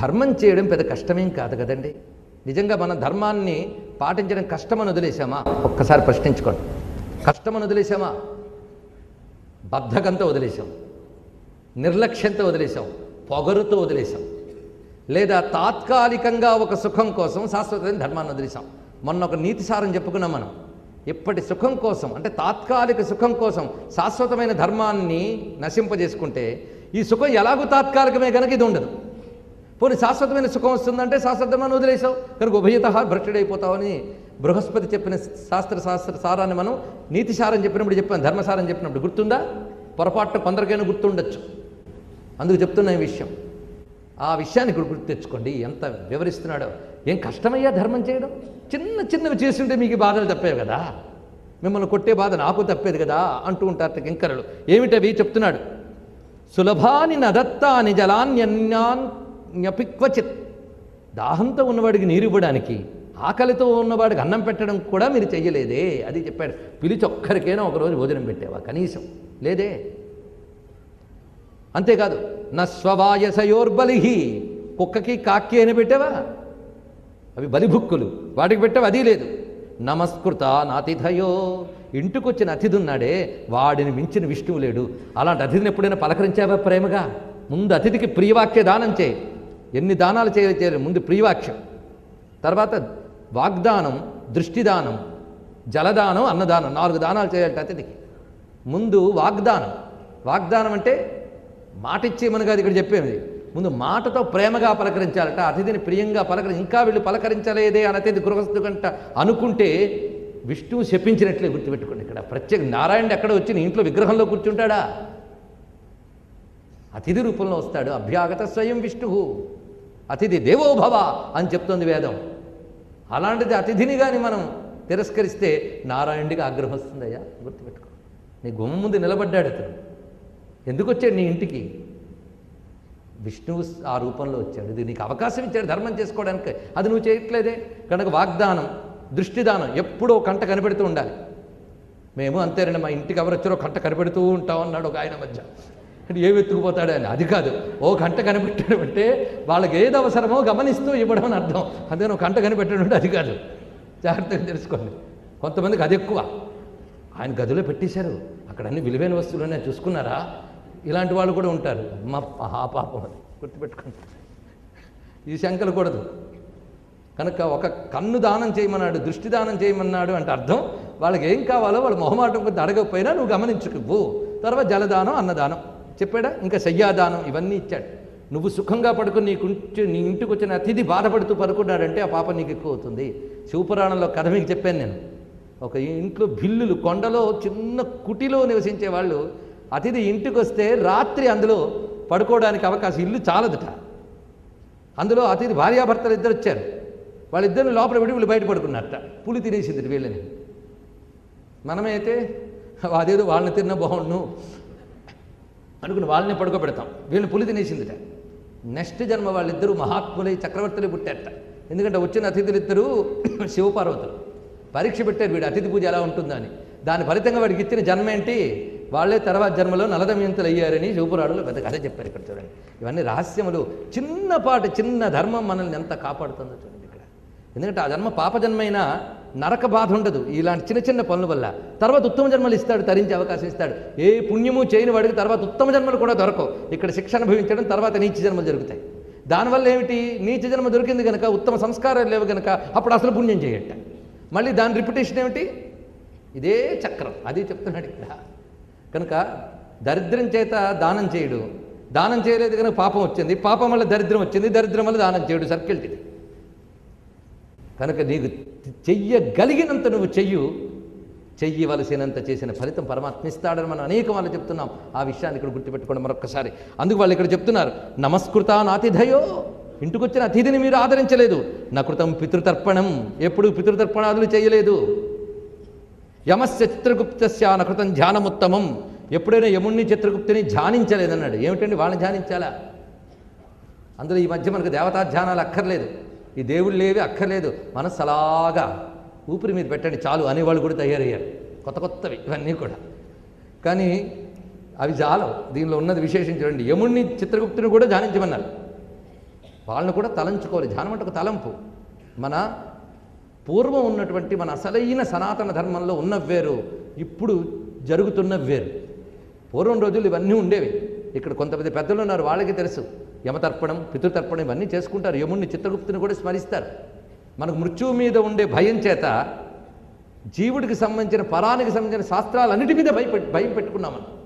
ధర్మం చేయడం పెద్ద కష్టమేం కాదు కదండి. నిజంగా మన ధర్మాన్ని పాటించడం కష్టమని వదిలేసామా ఒక్కసారి ప్రశ్నించుకోండి. కష్టమని వదిలేసామా బద్ధకంతో వదిలేసాం నిర్లక్ష్యంతో వదిలేసాం పొగరుతో వదిలేసాం లేదా తాత్కాలికంగా ఒక సుఖం కోసం శాశ్వతమైన ధర్మాన్ని వదిలేసాం మొన్న ఒక నీతిసారం చెప్పుకున్నాం మనం. ఇప్పటి సుఖం కోసం అంటే తాత్కాలిక సుఖం కోసం శాశ్వతమైన ధర్మాన్ని నశింపజేసుకుంటే ఈ సుఖం ఎలాగూ తాత్కాలికమే కనుక ఇది ఉండదు. పోనీ శాశ్వతమైన సుఖం వస్తుందంటే శాశ్వతమైన వదిలేసావు. కనుక ఉభయత భ్రష్టుడైపోతావని బృహస్పతి చెప్పిన శాస్త్ర శాస్త్ర సారాన్ని మనం నీతిసారం చెప్పినప్పుడు చెప్పాను ధర్మసారం చెప్పినప్పుడు. గుర్తుందా? పొరపాటున కొందరికైనా గుర్తుండొచ్చు. అందుకు చెప్తున్న ఈ విషయం. ఆ విషయాన్ని ఇక్కడ గుర్తు తెచ్చుకోండి. ఎంత వివరిస్తున్నాడో. ఏం కష్టమయ్యా ధర్మం చేయడం? చిన్న చిన్నవి చేస్తుంటే మీకు బాధలు తప్పేవి కదా. మిమ్మల్ని కొట్టే బాధ నాకు తప్పేది కదా అంటూ ఉంటారు కింకరలు. ఏమిటవి? చెప్తున్నాడు. సులభాని నదత్తాని జలాన్యన్యాన్యపిక్వచిత్ దాహంతో ఉన్నవాడికి నీరు ఇవ్వడానికి ఆకలితో ఉన్నవాడికి అన్నం పెట్టడం కూడా మీరు చెయ్యలేదే అది చెప్పాడు. పిలిచి ఒక్కరికైనా ఒకరోజు భోజనం పెట్టేవా? కనీసం. లేదే. అంతేకాదు నా కుక్కకి కాకి అని పెట్టావా? అవి బలిభుక్కులు. వాటికి పెట్టావు? అది లేదు. నమస్కృత నాతిథయో. ఇంటికొచ్చిన అతిథి ఉన్నాడే వాడిని మించిన విష్ణువు లేడు. అలాంటి అతిథిని ఎప్పుడైనా పలకరించావా ప్రేమగా? ముందు అతిథికి ప్రియవాక్య దానం చేయి. ఎన్ని దానాలు చేయాలి చేయాలి? ముందు ప్రియవాక్యం. తర్వాత వాగ్దానం దృష్టిదానం జలదానం అన్నదానం నాలుగు దానాలు చేయాలి అతిథికి. ముందు వాగ్దానం. వాగ్దానం అంటే మాట ఇచ్చేయమని కాదు ఇక్కడ చెప్పేది. ముందు మాటతో ప్రేమగా పలకరించాలట అతిథిని ప్రియంగా పలకరి ఇంకా వీళ్ళు పలకరించలేదే అని అతిథి గృహస్థు కంట అనుకుంటే విష్ణువు శపించినట్లే గుర్తుపెట్టుకోండి ఇక్కడ. ప్రత్యేక నారాయణుడు ఎక్కడ వచ్చి ఇంట్లో విగ్రహంలో కూర్చుంటాడా? అతిథి రూపంలో వస్తాడు. అభ్యాగత స్వయం విష్ణువు. అతిథి దేవోభవ అని చెప్తోంది వేదం. అలాంటిది అతిథిని కానీ మనం తిరస్కరిస్తే నారాయణుడికి ఆగ్రహం వస్తుందయ్యా గుర్తుపెట్టుకో. నీ గుమ్మ ముందు నిలబడ్డాడు అతను. ఎందుకు వచ్చాడు నీ ఇంటికి? విష్ణువు ఆ రూపంలో వచ్చాడు. ఇది నీకు అవకాశం ఇచ్చాడు ధర్మం చేసుకోవడానికి. అది నువ్వు చేయట్లేదే. కనుక వాగ్దానం దృష్టిదానం ఎప్పుడో కంట కనిపెడుతూ ఉండాలి. మేము అంతేనండి మా ఇంటికి ఎవరు వచ్చారో కంట కనిపెడుతూ ఉంటాం అన్నాడు ఒక ఆయన మధ్య. ఏ వెతుకుపోతాడు అని? అది కాదు. ఓ గంట కనిపెట్టాడు అంటే వాళ్ళకి ఏది అవసరమో గమనిస్తూ ఇవ్వడం అని అర్థం. అందుకని ఒక కంట కనిపెట్టాడు అంటే అది కాదు. జాగ్రత్తగా తెలుసుకోండి. కొంతమందికి అది ఎక్కువ. ఆయన గదిలో పెట్టేశారు. అక్కడ అన్ని విలువైన వస్తువులు ఉన్నాయి. చూసుకున్నారా? ఇలాంటి వాళ్ళు కూడా ఉంటారు. మా పాపం అది గుర్తుపెట్టుకోండి. ఈ శంకలు కూడదు. కనుక ఒక కన్ను దానం చేయమన్నాడు దృష్టి దానం చేయమన్నాడు అంటే అర్థం. వాళ్ళకి ఏం కావాలో వాళ్ళు మొహమాటం కొద్ది అడగకపోయినా నువ్వు గమనించుకువ్వు తర్వాత జలదానం అన్నదానం. చెప్పాడా? ఇంకా శయ్యాదానం ఇవన్నీ ఇచ్చాడు. నువ్వు సుఖంగా పడుకుని నీ కుంచి నీ ఇంటికి వచ్చిన అతిథి బాధపడుతూ పడుకున్నాడంటే ఆ పాపం నీకు ఎక్కువ అవుతుంది. శివపురాణంలో కథ మీకు చెప్పాను నేను. ఒక ఇంట్లో బిల్లులు కొండలో చిన్న కుటిలో నివసించే వాళ్ళు అతిథి ఇంటికి వస్తే రాత్రి అందులో పడుకోవడానికి అవకాశం ఇల్లు చాలదట. అందులో అతిథి భార్యాభర్తలు ఇద్దరు వచ్చారు. వాళ్ళిద్దరిని లోపల విడి వీళ్ళు బయట పడుకున్నారట. పులి తినేసింది వీళ్ళని. మనమైతే అదేదో వాళ్ళని తిన్న బాగుండు అనుకుని వాళ్ళని పడుకోబెడతాం. వీళ్ళని పులి తినేసిందిట. నెక్స్ట్ జన్మ వాళ్ళిద్దరూ మహాత్ములై చక్రవర్తులే పుట్టారట. ఎందుకంటే వచ్చిన అతిథులు ఇద్దరు శివపార్వతులు. పరీక్ష పెట్టారు వీడు అతిథి పూజ ఎలా ఉంటుందని. దాని ఫలితంగా వాడికి ఇచ్చిన జన్మ ఏంటి? వాళ్ళే తర్వాత జన్మలో నలదమయంతులు అయ్యారని శివపురాణంలో పెద్ద కథ చెప్పారు ఇక్కడ చూడండి. ఇవన్నీ రహస్యములు. చిన్నపాటి చిన్న ధర్మం మనల్ని ఎంత కాపాడుతుందో చూడండి ఇక్కడ. ఎందుకంటే ఆ జన్మ పాప జన్మైనా నరక బాధ ఉండదు. ఇలాంటి చిన్న చిన్న పనుల వల్ల. తర్వాత ఉత్తమ జన్మలు ఇస్తాడు తరించే అవకాశం ఇస్తాడు. ఏ పుణ్యము చేయని వాడికి తర్వాత ఉత్తమ జన్మలు కూడా దొరకవు. ఇక్కడ శిక్ష అనుభవించడం తర్వాత నీచ జన్మలు జరుగుతాయి. దానివల్ల ఏమిటి? నీచ జన్మ దొరికింది కనుక ఉత్తమ సంస్కారాలు లేవు కనుక అప్పుడు అసలు పుణ్యం చేయట. మళ్ళీ దాని రిపిటేషన్ ఏమిటి? ఇదే చక్రం. అది చెప్తున్నాడు ఇక్కడ. కనుక దరిద్రం చేత దానం చేయడు. దానం చేయలేదు కనుక పాపం వచ్చింది. పాపం వల్ల దరిద్రం వచ్చింది. దరిద్రం వల్ల దానం చేయడు. సర్కిల్ ఇది కనుక నీకు చెయ్యగలిగినంత నువ్వు చెయ్యు. చెయ్యవలసినంత చేసిన ఫలితం పరమాత్మ ఇస్తాడని మనం అనేక వాళ్ళు చెప్తున్నాం. ఆ విషయాన్ని ఇక్కడ గుర్తుపెట్టుకోండి మరొకసారి అందుకు వాళ్ళు ఇక్కడ చెప్తున్నారు నమస్కృత నాతిథయో ఇంటికొచ్చిన అతిథిని మీరు ఆదరించలేదు. నకృతం పితృతర్పణం ఎప్పుడు పితృతర్పణాదులు చేయలేదు. యమస్య చిత్రగుప్తస్య నకృతం ధ్యానముత్తమం ఎప్పుడైనా యముణ్ణి చిత్రగుప్తిని ధ్యానించలేదన్నాడు. ఏమిటండి వాళ్ళని ధ్యానించాలా? అందులో ఈ మధ్య మనకు దేవతా ధ్యానాలు అక్కర్లేదు. ఈ దేవుళ్ళు లేవి అక్కర్లేదు. మనస్సు అలాగా ఊపిరి మీద పెట్టండి చాలు అనేవాళ్ళు కూడా తయారయ్యారు. కొత్త కొత్తవి ఇవన్నీ కూడా. కానీ అవి జాలం. దీనిలో ఉన్నది విశేషం చూడండి. యముణ్ణి చిత్రగుప్తుని కూడా ధ్యానించమన్నారు. వాళ్ళని కూడా తలంచుకోవాలి. ధ్యానం అంటే ఒక తలంపు. మన పూర్వం ఉన్నటువంటి మన అసలైన సనాతన ధర్మంలో ఉన్న వేరు ఇప్పుడు జరుగుతున్న వేరు. పూర్వం రోజులు ఇవన్నీ ఉండేవి. ఇక్కడ కొంతమంది పెద్దలు ఉన్నారు వాళ్ళకి తెలుసు. యమతర్పణం పితృతర్పణం ఇవన్నీ చేసుకుంటారు. యముణ్ణి చిత్రగుప్తుని కూడా స్మరిస్తారు. మనకు మృత్యువు మీద ఉండే భయం చేత జీవుడికి సంబంధించిన పరానికి సంబంధించిన శాస్త్రాలన్నిటి మీద భయపె భయం పెట్టుకున్నాం మనం.